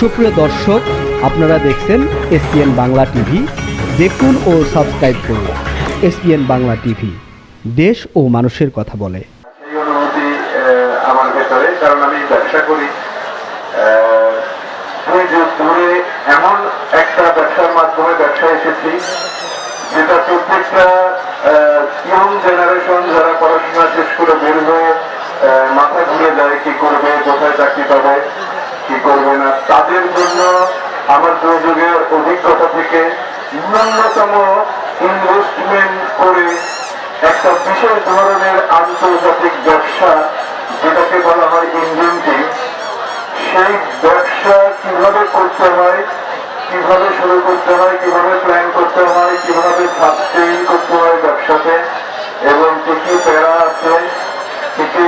সুপ্রিয় দর্শক, আপনারা দেখছেন এসপিএন বাংলা টিভি। দেখুন ও সাবস্ক্রাইব করুন এসপিএন বাংলা টিভি। দেশ ও মানুষের কথা বলে। আমার ভেতরে, কারণ আমি ব্যবসা করি। দুই যুগ ধরে এমন একটা ব্যবসার মাধ্যমে ব্যবসা এসেছি, যেটা প্রত্যেকটা ইয়ং জেনারেশন যারা পড়াশোনা শেষ করে বের হয়ে মাথা ঘুরে যায়, কি করবে, কোথায় চাকরি পাবে। কি করবে না? তাদের জন্য আমার দুই অভিজ্ঞতা থেকে ন্যূনতম ইনভেস্টমেন্ট করে একটা বিশেষ ধরনের আন্তর্জাতিক ব্যবসা, যেটাকে বলা হয় ইঞ্জিনটি সেই ব্যবসা কীভাবে করতে হয়, কীভাবে শুরু করতে হয়, কীভাবে প্ল্যান করতে হয়, কীভাবে সাবস্টেইন করতে হয় ব্যবসাতে, এবং কি কি প্যারা আছে, কি কি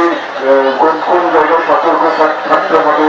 কোন কোন জায়গায় সতর্ক থাকতে হবে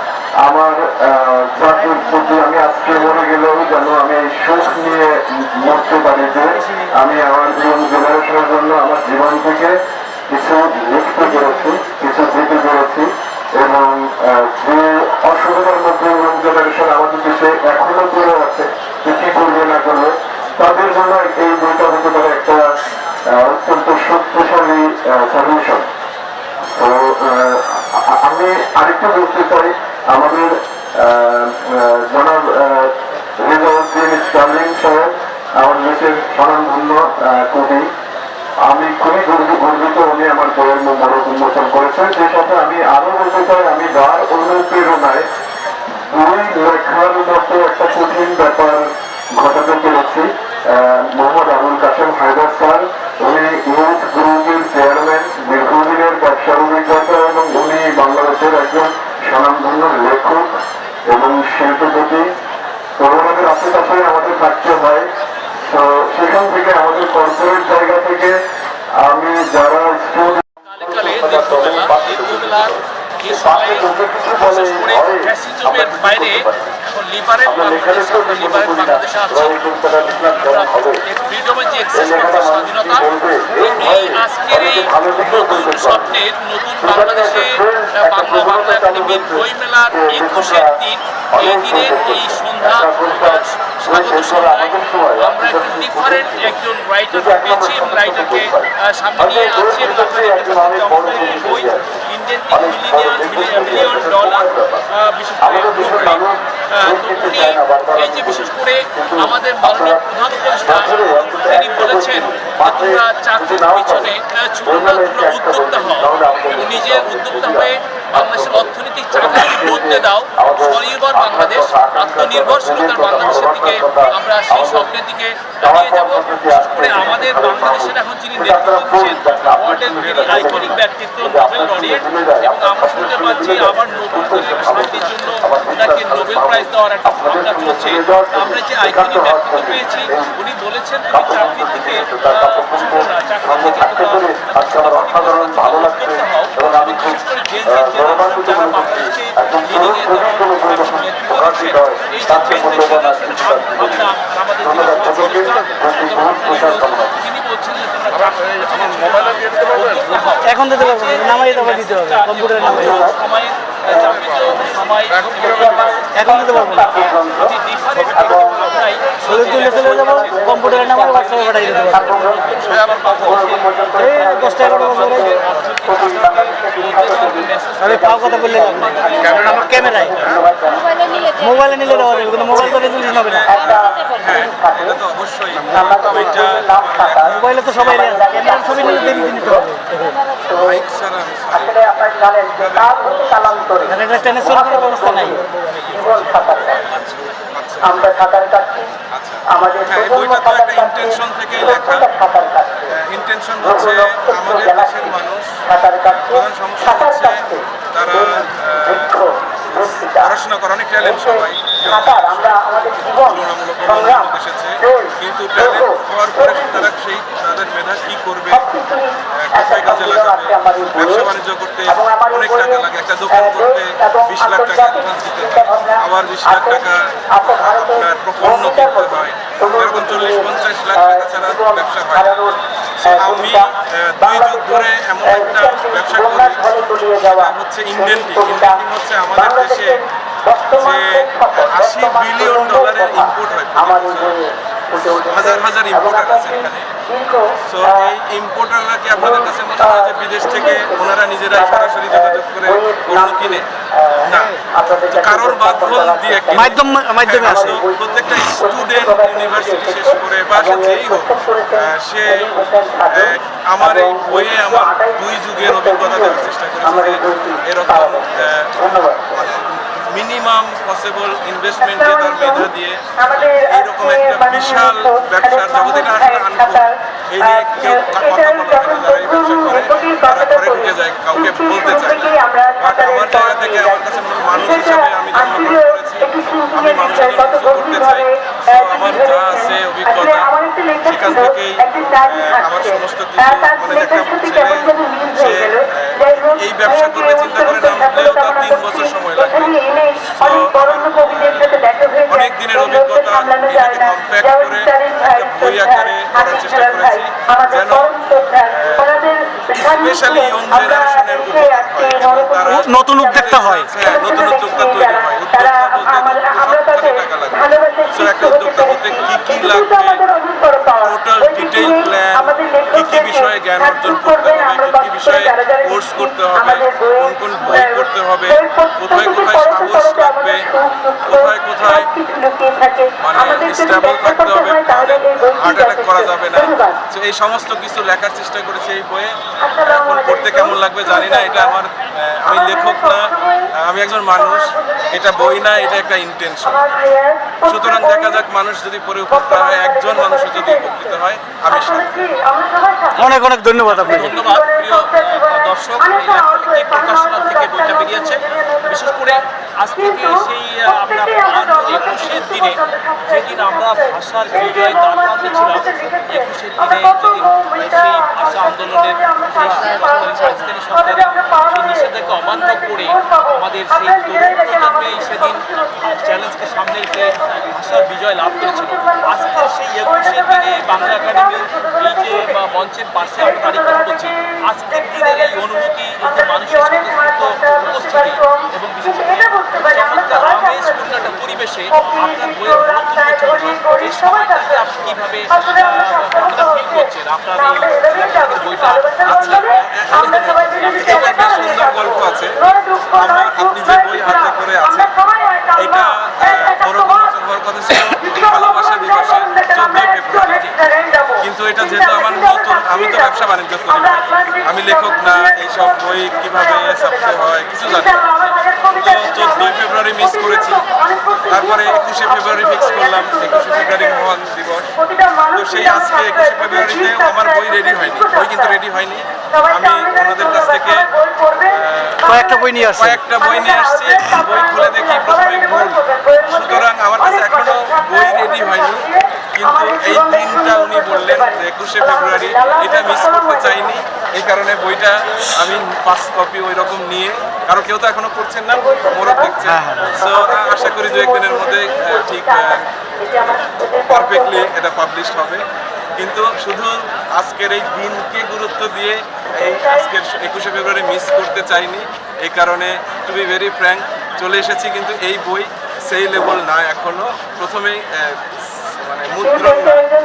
আমার আহ, প্রতি আমি আজকে মরে গেলেও যেন আমি এই শোক নিয়ে মরতে পারি যে আমি আমার জীবন জেনারেশনের জন্য আমার জীবন থেকে কিছু লিখতে পেরেছি কিছু দিতে পেরেছি এবং যে অসুবিধার মধ্যে ইয়ং জেনারেশন আমাদের দেশে এখনও পড়ে আছে যে কি করবে না করবে তাদের জন্য এই বইটা হতে পারে একটা অত্যন্ত শক্তিশালী সলিউশন তো আমি আরেকটু বলতে চাই আমাদের এবং শিল্পপতি তো আশেপাশে আমাদের থাকতে হয়। তো সেখান থেকে আমাদের কর্পোরেট জায়গা থেকে আমি যারা বাইরে এখন বাংলাদেশে আমরা লিবারেল বাংলাদেশে আছি। ফ্রিডমের স্বাধীনতা এই আজকের এই নতুন স্বপ্নের নতুন বাংলাদেশে বাংলা বাংলা একাডেমির বই মেলার একুশের দিন এই দিনের এই সন্ধ্যা স্বাগত সন্ধ্যায় আমরা একটু ডিফারেন্ট একজন রাইটারকে পেয়েছি এবং রাইটারকে সামনে নিয়ে আছি এবং আপনাদেরকে বই ইন্ডিয়ান মিলিয়ন ডলার বিশেষ করে এই যে বিশেষ করে আমাদের মাননীয় প্রধান উপদেষ্টা তিনি বলেছেন তোমরা চাকরির পিছনে আহ, ছুটো উদ্যোক্তা হও। এবং নিজের উদ্যোক্তা হয়ে বাংলাদেশের অর্থনৈতিক চাকাকে বদলে দাও। স্বনির্ভর বাংলাদেশ আত্মনির্ভরশীলতার বাংলাদেশের দিকে আমরা সেই স্বপ্নের দিকে এগিয়ে যাব। বিশেষ করে আমাদের বাংলাদেশের এখন যিনি নেতৃত্ব দিচ্ছেন ওয়ার্ল্ডের যিনি আইকনিক ব্যক্তিত্ব নোবেল লরিয়েট এবং আমরা শুনতে পাচ্ছি আবার নতুন করে শান্তির জন্য ওনাকে নোবেল প্রাইজ দেওয়ার একটা ভাবনা চলছে। আমরা যে আইকনিক ব্যক্তিত্ব পেয়েছি উনি বলেছেন তুমি ছুটো না চাকরির দিকে আজকে আমার অসাধারণ ভালো লাগছে এবং আমি খুব গৌরবান্বিত কোনো নেতৃত্ব প্রকাশিত হয় মূল্যবান এখন দিতে পারব নামাই দেওয়া দিতে হবে, কম্পিউটারে নামাই। এখন দিতে পারব না। শরীর তুলে চলে যাব কম্পিউটারে নামাই হোয়াটসঅ্যাপে পাঠিয়ে দিতে পারব এই দশটা এগারো বছর আমি পাও কথা বললে আমার ক্যামেরায় মোবাইলে নিলে দেওয়া যাবে কিন্তু মোবাইল তো রেজলিউশন হবে না মোবাইলে তো সবাই ক্যামেরার ছবি নিলে দেরি নিতে হবে ব্যবস্থা নাই আমরা সাঁতার কাটছি। আমাদের হ্যাঁ, প্রজন্ম সাঁতার কাটছে। সাঁতার কাটছে। ইন্টেনশন হচ্ছে আমাদের দেশের মানুষ সাঁতার কাটছে সমস্যা সাঁতার হচ্ছে কাটছে। তারা পড়াশোনা করা অনেক ট্যালেন্ট সবাই তুলনামূলক এসেছে। কিন্তু ট্যালেন্ট হওয়ার পরে তারা সেই তাদের মেধা কি করবে? কোথায় কাজে লাগাবে। ব্যবসা বাণিজ্য করতে অনেক টাকা লাগে একটা দোকান করতে বিশ লাখ টাকা অ্যাডভান্স দিতে হয়। আবার বিশ লাখ টাকা ভারতের আপনার পণ্য কিনতে হয়। তবুও চল্লিশ পঞ্চাশ লাখ টাকা ছাড়া ব্যবসা হারানোর, So, আহ, আমি দুই যুগ ধরে এমন একটা ব্যবসা করি ঝড়ে তলিয়ে যাওয়া সেটা হচ্ছে ইন্ডেন্টিং। সেই হচ্ছে আমাদের দেশে যে প্রেক্ষাপট, 80 বর্তমান বিলিয়ন ডলারের কথা হয়। হাজার হাজার importer আছে এখানে। আপনাদের কাছে বিদেশ থেকে ওনারা নিজেরাই সরাসরি যোগাযোগ করে কিনে কারোর বাধ্য দিয়ে মাধ্যম মাধ্যমে হ্যাঁ, আসে। প্রত্যেকটা স্টুডেন্ট ইউনিভার্সিটি শেষ করে বা সে যেই হোক সে আমার এই বইয়ে আমার দুই যুগের অভিজ্ঞতা দেওয়ার চেষ্টা করেছে এরকম ধন্যবাদ। মিনিমাম পসিবল ইনভেস্টমেন্ট দিয়ে তার মেধা দিয়ে এইরকম একটা বিশাল ব্যবসার এটা আসলে আনকমন এই নিয়ে কেউ কথা বলা না যারা এই ব্যবসা করে তারা ঘরে ঢুকে যায় কাউকে বলতে চায় না। বাট আমার জায়গা থেকে আমার কাছে মানুষ হিসাবে আমি জন্মগ্রহণ করেছি আমি মানুষের জন্য কিছু করতে চাই। তো আমার যা আছে অভিজ্ঞতা সেখান থেকেই আমার সমস্ত কিছু মানে একটা ছেলে সে এই ব্যবসা করবে চিন্তা করে নামলেও তার তিন বছর সময় লাগবে। অনেক দিনের অভিজ্ঞতা এটাকে কম্প্যাক্ট করে একটা বই আকারে করার চেষ্টা করেছি। যেন স্পেশালি ইয়ং জেনারেশনের উপকার হয় তারা নতুন উদ্যোক্তা হয়। হ্যাঁ নতুন উদ্যোক্তা তৈরি হয় উদ্যোক্তা বলতে তো সব কাজে টাকা লাগবে। সো একটা উদ্যোক্তা হতে কি কি লাগবে? টোটাল ডিটেইল প্ল্যান কি কি বিষয়ে জ্ঞান অর্জন করতে হবে কি কি বিষয়ে কোর্স করতে হবে কোন কোন বই পড়তে হবে কোথায় কোথায় সাহস লাগবে কোথায় কোথায় মানে স্টেবল থাকতে হবে তাহলে হার্ট অ্যাটাক করা যাবে না। তো এই সমস্ত কিছু লেখার চেষ্টা করেছি এই বইয়ে। এখন পড়তে কেমন লাগবে জানি না এটা আমার আমি লেখক না আমি একজন মানুষ এটা বই না এটা একটা ইন্টেনশন সুতরাং দেখা যাক মানুষ যদি পরে উপকৃত হয় একজন মানুষও যদি উপকৃত হয় আমি অনেক অনেক ধন্যবাদ আপনাকে। ধন্যবাদ প্রিয় দর্শক এই লেখালেখি প্রকাশনা থেকে বইটা বেরিয়েছে। বিশেষ করে আজ থেকে সেই আমরা একুশের দিনে যেদিন আমরা ভাষার বিজয় দান ছিলাম একুশের দিনে যেদিন সেই ভাষা আন্দোলনের নিষেধাজ্ঞা অমান্য করে আমাদের সেই তরুণ সেদিন চ্যালেঞ্জকে সামনে রেখে ভাষার বিজয় লাভ করেছিল আজকে সেই একুশের দিনে বাংলা একাডেমি এই যে বা মঞ্চের পাশে আমরা দাঁড়িয়ে কথা বলছি। আজকের দিনের এই অনুভূতি এই যে মানুষের স্বতঃস্ফূর্ত উপস্থিতি এবং বিশেষ করে একটা পরিবেশে আপনার বইয়ের নতুন এই সময়টাকে আপনি কীভাবে ফিল করছেন আপনার এই বইটা আচ্ছা একটা সুন্দর গল্প আছে আমার আপনি যে বই হাতে করে আছে এটা বড় হওয়ার কথা ছিল ভালোবাসা দিবসে চোদ্দই ফেব্রুয়ারি কিন্তু এটা যেহেতু আমার নতুন আমি তো ব্যবসা বাণিজ্য করি। আমি লেখক না এইসব বই কীভাবে ছাপতে হয় কিছু জানি। তো চোদ্দই ফেব্রুয়ারি মিস করেছি। তারপরে একুশে ফেব্রুয়ারি ফিক্স করলাম একুশে ফেব্রুয়ারি মহান দিবস। তো সেই আজকে একুশে ফেব্রুয়ারিতে আমার বই রেডি হয়নি। বই কিন্তু রেডি হয়নি। আমি ওনাদের কাছ থেকে কয়েকটা বই নিয়ে আসছি কয়েকটা বই নিয়ে আসছি। বই খুলে দেখি প্রথমে ভুল। সুতরাং আমার কাছে এখনও বই রেডি হয়নি। কিন্তু এই দিনটা উনি বললেন যে একুশে ফেব্রুয়ারি এটা মিস করতে চাইনি। এই কারণে বইটা আমি পাঁচ কপি ওই রকম নিয়ে কারণ কেউ তো এখনও পড়ছেন না মোরক দেখছেন। সো আশা করি দু একদিনের মধ্যে ঠিক পারফেক্টলি এটা পাবলিশ হবে। কিন্তু শুধু আজকের এই দিনকে গুরুত্ব দিয়ে এই আজকের একুশে ফেব্রুয়ারি মিস করতে চাইনি। এই কারণে টু বি ভেরি ফ্র্যাঙ্ক চলে এসেছি কিন্তু এই বই সেই লেভেল না এখনও। প্রথমেই মানে মুদ্রণ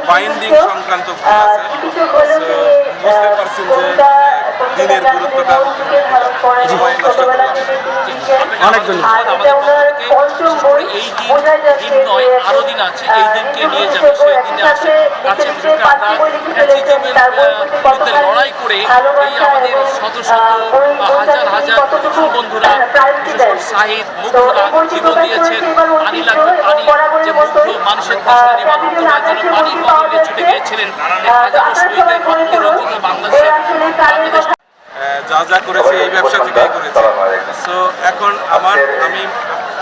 বাইন্ডিং সংক্রান্ত আছে। বুঝতে পারছেন যে দিনের গুরুত্বটা সময় নষ্ট অনেক এই দিন দিন নয় আরও দিন আছে এই দিনকে নিয়ে যাবে সেই দিনে আছে। কাছে ফ্যাসিজমের বিরুদ্ধে লড়াই করে এই আমাদের শত শত হাজার হাজার বন্ধুরা বিশেষ করে জীবন দিয়েছেন পানি লাগবে পানি যে মুগ্ধ মানুষের কষ্ট নিবারণ করার জন্য বদলে ছুটে গিয়েছিলেন। হাজারো শহীদের রক্তে রঞ্জিত বাংলাদেশ বাংলাদেশ যা যা করেছি এই ব্যবসা থেকেই করেছি। সো এখন আমার আমি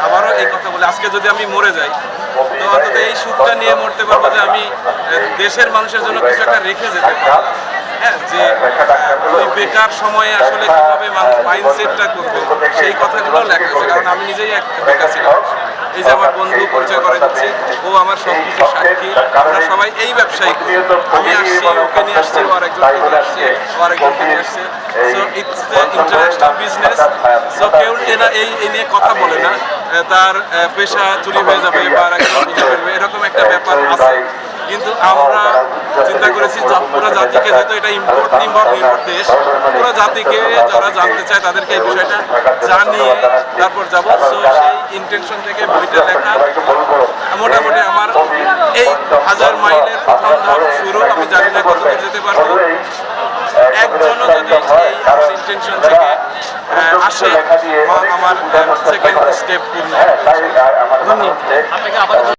আবারও এই কথা বলি। আজকে যদি আমি মরে যাই তো অন্তত এই সুখটা নিয়ে মরতে পারব যে আমি দেশের মানুষের জন্য কিছু একটা রেখে যেতে পারলাম হ্যাঁ যে ওই বেকার সময়ে আসলে কীভাবে মানুষ মাইন্ডসেটটা করবে, সেই কথাগুলো লেখা আছে। কারণ আমি নিজেই এক বেকার ছিলাম। এই যে আমার বন্ধু পরিচয় করে দিচ্ছি, ও আমার সব কিছু সাক্ষী। আমরা সবাই এই ব্যবসায়ী। আমি আসছি, ওকে নিয়ে আসছি, ও আরেকজনকে নিয়ে আসছে, ও আরেকজনকে নিয়ে আসছে। So it's international business so কেউ এনা এই নিয়ে কথা বলে না। তার পেশা চুরি হয়ে যাবে বা আরেকজন এরকম একটা ব্যাপার আছে। কিন্তু আমরা চিন্তা করেছি পুরো জাতিকে যেহেতু এটা ইম্পোর্ট নির্ভর নির্ভর দেশ পুরো জাতিকে যারা জানতে চায় তাদেরকে এই বিষয়টা জানিয়ে তারপর যাব। সো সেই ইন্টেনশন থেকে বইটা লেখা মোটামুটি আমার এই হাজার মাইলের প্রথম ধাপ শুরু। আমি জানি না কতদূর যেতে পারব। একজনও যদি এই আমার ইন্টেনশন থেকে আসে আমার সেকেন্ড স্টেপ পূর্ণ ধন্যবাদ। আপনাকে আবার